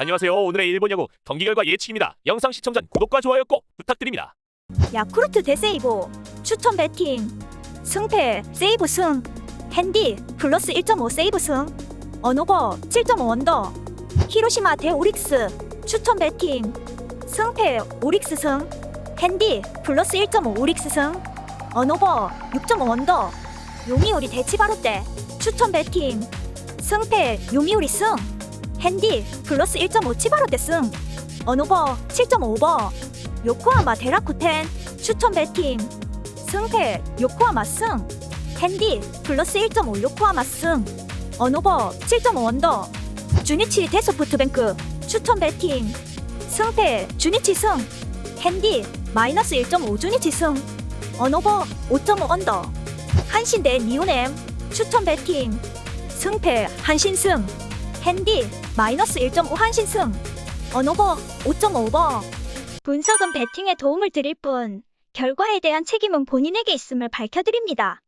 안녕하세요. 오늘의 일본 야구 경기 결과 예측입니다. 영상 시청 전 구독과 좋아요 꼭 부탁드립니다. 야쿠르트 대세이브 추천 배팅 승패 세이브 승 핸디 플러스 1.5 세이브 승 언오버 7.5 원더 히로시마 대 오릭스 추천 배팅 승패 오릭스 승 핸디 플러스 1.5 오릭스 승 언오버 6.5 원더 요미우리 대 치바로떼 추천 배팅 승패 요미우리 승 핸디 플러스 1.5 치바로떼 승 언오버 7.5버. 요코하마 데라쿠텐 추천 배팅 승패 요코하마 승. 핸디 플러스 1.5 요코하마 승. 언오버 7.5 원더. 주니치 데소프트뱅크 추천 배팅 승패 주니치 승. 핸디 마이너스 1.5 주니치 승. 언오버 5.5 언더. 한신 대 니오넴 추천 배팅 승패 한신 승 핸디 마이너스 1.5 한신 승 언오버 5.5버 분석은 배팅에 도움을 드릴 뿐, 결과에 대한 책임은 본인에게 있음을 밝혀드립니다.